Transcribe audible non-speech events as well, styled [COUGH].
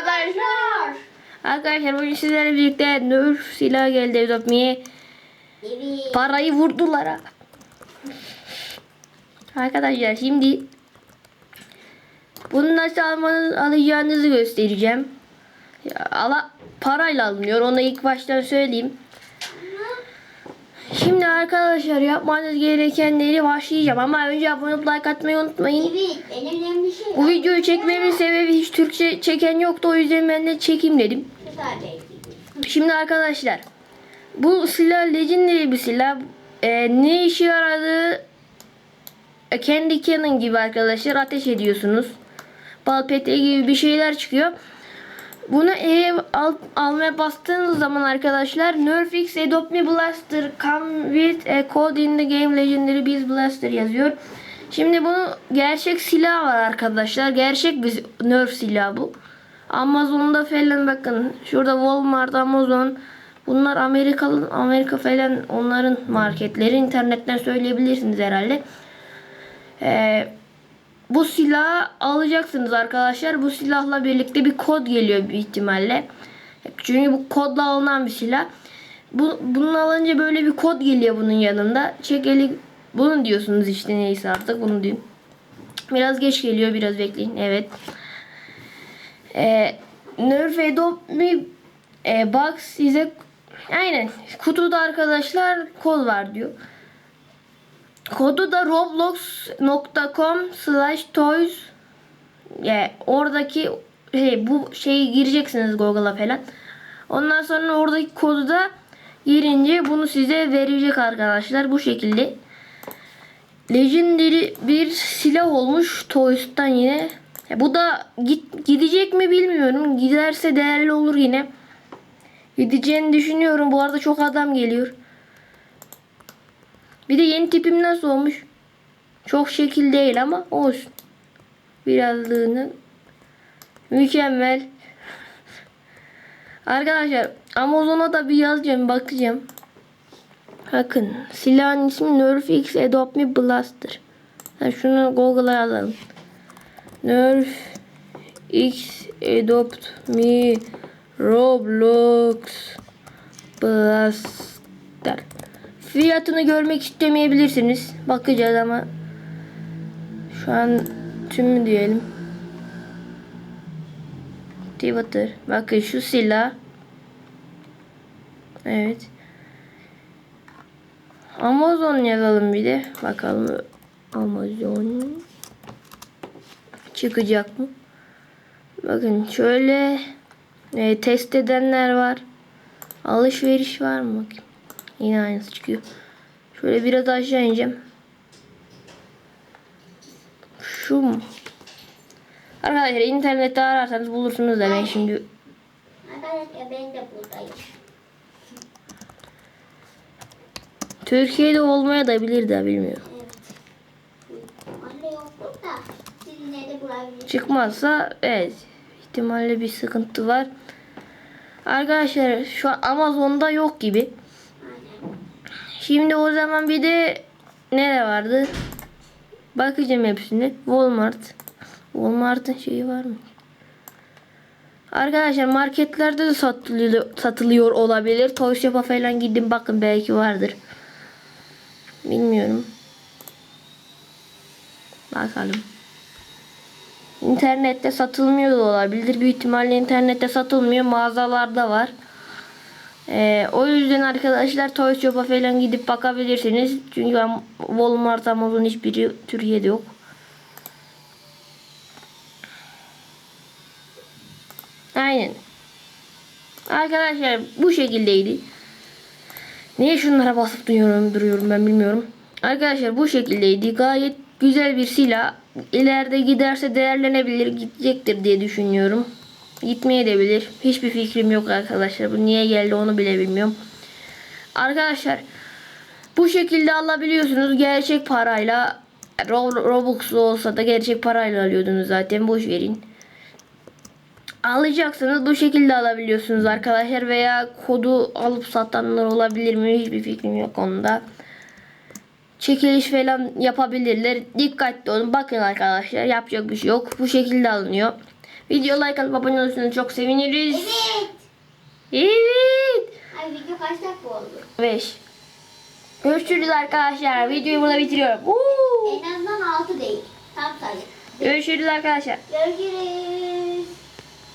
Arkadaşlar. Arkadaşlar bugün sizlerle birlikte Nerf silah geldi Evdopmi'ye. Evet. Parayı vurdular ha. Arkadaşlar şimdi bunu nasıl almanız, alacağınızı göstereceğim. Ya, ala, parayla alınıyor. Onu ilk baştan söyleyeyim. Şimdi arkadaşlar yapmanız gerekenleri başlayacağım ama önce abone olup like atmayı unutmayın. Evet. Önemli şey. Bu videoyu çekmemin sebebi hiç Türkçe çeken yoktu o yüzden ben de çekeyim dedim. Şimdi arkadaşlar bu silah legendary bir silah. Ee, ne işe yaradığı e, kendi cannon gibi arkadaşlar ateş ediyorsunuz. Bal peteği gibi bir şeyler çıkıyor. Bunu ev al, almaya bastığınız zaman arkadaşlar Nerf X Adopt Me Blaster come with a code in the game Legendary Beast Blaster yazıyor. Şimdi bunu gerçek silah var arkadaşlar. Gerçek bir Nerf silahı bu. Amazon'da falan bakın. Şurada Walmart, Amazon. Bunlar Amerikalı Amerika falan onların marketleri. internetten söyleyebilirsiniz herhalde. Ee, bu silahı alacaksınız arkadaşlar. Bu silahla birlikte bir kod geliyor bir ihtimalle. Çünkü bu kodla alınan bir silah. Bu, bunu alınca böyle bir kod geliyor bunun yanında. Çekeli bunu diyorsunuz işte neyse artık bunu diyeyim. Biraz geç geliyor biraz bekleyin. Evet. Ee, Nerf Adopt Me e, Box size aynen kutuda arkadaşlar kod var diyor. Kodu da roblox.com slash toys yani oradaki şey, bu şeyi gireceksiniz Google'a falan. Ondan sonra oradaki kodu da girince bunu size verecek arkadaşlar bu şekilde. Legendary bir silah olmuş Toys'tan yine. Ya bu da git, gidecek mi bilmiyorum. Giderse değerli olur yine. Gideceğini düşünüyorum. Bu arada çok adam geliyor. Bir de yeni tipim nasıl olmuş? Çok şekil değil ama olsun. Birazlığını mükemmel. [LAUGHS] Arkadaşlar Amazon'a da bir yazacağım bakacağım. Bakın silahın ismi Nerf X Adopt Me Blaster. Ha, şunu Google'a yazalım. Nerf X Adopt Me Roblox Blaster. Fiyatını görmek istemeyebilirsiniz. Bakacağız ama şu an tümü diyelim. Twitter. Bakın şu silah. Evet. Amazon yazalım bir de. Bakalım Amazon çıkacak mı? Bakın şöyle e, test edenler var. Alışveriş var mı? Bakayım. Yine aynısı çıkıyor. Şöyle biraz aşağı ineceğim. Şu mu? Arkadaşlar internette ararsanız bulursunuz da ben şimdi Arkadaşlar ben de buradayım. Türkiye'de olmaya da bilir de bilmiyorum. Evet. Çıkmazsa evet ihtimalle bir sıkıntı var. Arkadaşlar şu an Amazon'da yok gibi. Şimdi o zaman bir de nere vardı? Bakacağım hepsine. Walmart. Walmart'ın şeyi var mı? Arkadaşlar marketlerde de satılıyor, satılıyor olabilir. Toy Shop'a falan gidin bakın belki vardır. Bilmiyorum. Bakalım. İnternette satılmıyor da olabilir. Büyük ihtimalle internette satılmıyor. Mağazalarda var. Ee, o yüzden arkadaşlar Toy Shop'a falan gidip bakabilirsiniz. Çünkü Am- Walmart, Amazon hiçbiri Türkiye'de yok. Aynen. Arkadaşlar bu şekildeydi. Niye şunlara basıp duruyorum, duruyorum ben bilmiyorum. Arkadaşlar bu şekildeydi. Gayet güzel bir silah. İleride giderse değerlenebilir, gidecektir diye düşünüyorum. Gitmeye de bilir. Hiçbir fikrim yok arkadaşlar. Bu niye geldi onu bile bilmiyorum. Arkadaşlar bu şekilde alabiliyorsunuz gerçek parayla. Ro- Robux'lu olsa da gerçek parayla alıyordunuz zaten. Boş verin. Alacaksınız bu şekilde alabiliyorsunuz arkadaşlar veya kodu alıp satanlar olabilir mi hiçbir fikrim yok onda. Çekiliş falan yapabilirler. Dikkatli olun. Bakın arkadaşlar yapacak bir şey yok. Bu şekilde alınıyor. Video like atıp abone olursanız çok seviniriz. Evet. Evet. Ay video kaç dakika oldu? 5. Görüşürüz arkadaşlar. Videoyu burada bitiriyorum. Woo! En azından 6 değil. Tam sayı. Görüşürüz arkadaşlar. Görüşürüz.